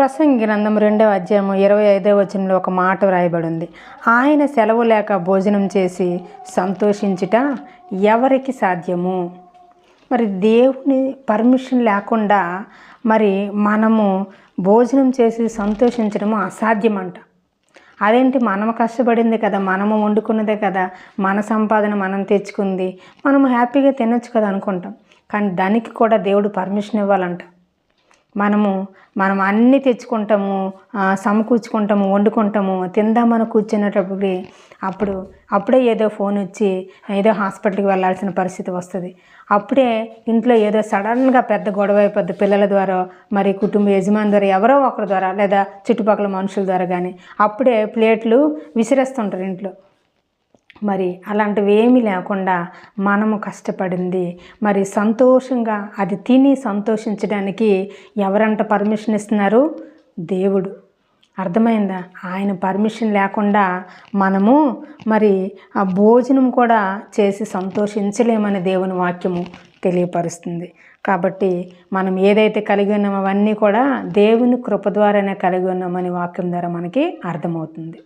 ప్రసంగి గ్రంథం రెండవ అధ్యాయము ఇరవై ఐదవ వచనంలో ఒక మాట వ్రాయబడి ఉంది ఆయన సెలవు లేక భోజనం చేసి సంతోషించుట ఎవరికి సాధ్యము? మరి దేవుని పర్మిషన్ లేకుండా మరి మనము భోజనం చేసి సంతోషించడము అసాధ్యమంట. అదేంటి మనం కష్టపడింది కదా మనము వండుకున్నదే కదా మన సంపాదన మనం తెచ్చుకుంది మనము హ్యాపీగా తినొచ్చు కదా అనుకుంటాం. కానీ దానికి కూడా దేవుడు పర్మిషన్ ఇవ్వాలంట. మనము మనం అన్నీ తెచ్చుకుంటాము సమకూర్చుకుంటాము వండుకుంటాము తిందామని కూర్చునేటప్పటికి అప్పుడు అప్పుడే ఏదో ఫోన్ వచ్చి ఏదో హాస్పిటల్కి వెళ్ళాల్సిన పరిస్థితి వస్తుంది. అప్పుడే ఇంట్లో ఏదో సడన్గా పెద్ద గొడవ అయిపోద్ది పిల్లల ద్వారా మరి కుటుంబ యజమాని ద్వారా ఎవరో ఒకరి ద్వారా లేదా చుట్టుపక్కల మనుషుల ద్వారా కానీ అప్పుడే ప్లేట్లు విసిరేస్తుంటారు ఇంట్లో. మరి అలాంటివి ఏమీ లేకుండా మనము కష్టపడింది. మరి సంతోషంగా అది తిని సంతోషించడానికి ఎవరంట పర్మిషన్ ఇస్తున్నారు? దేవుడు. అర్థమైందా? ఆయన పర్మిషన్ లేకుండా మనము మరి ఆ భోజనం కూడా చేసి సంతోషించలేమని దేవుని వాక్యము తెలియపరుస్తుంది. కాబట్టి మనం ఏదైతే కలిగి ఉన్నామో అవన్నీ కూడా దేవుని కృప ద్వారానే కలిగి ఉన్నామని వాక్యం ద్వారా మనకి అర్థమవుతుంది.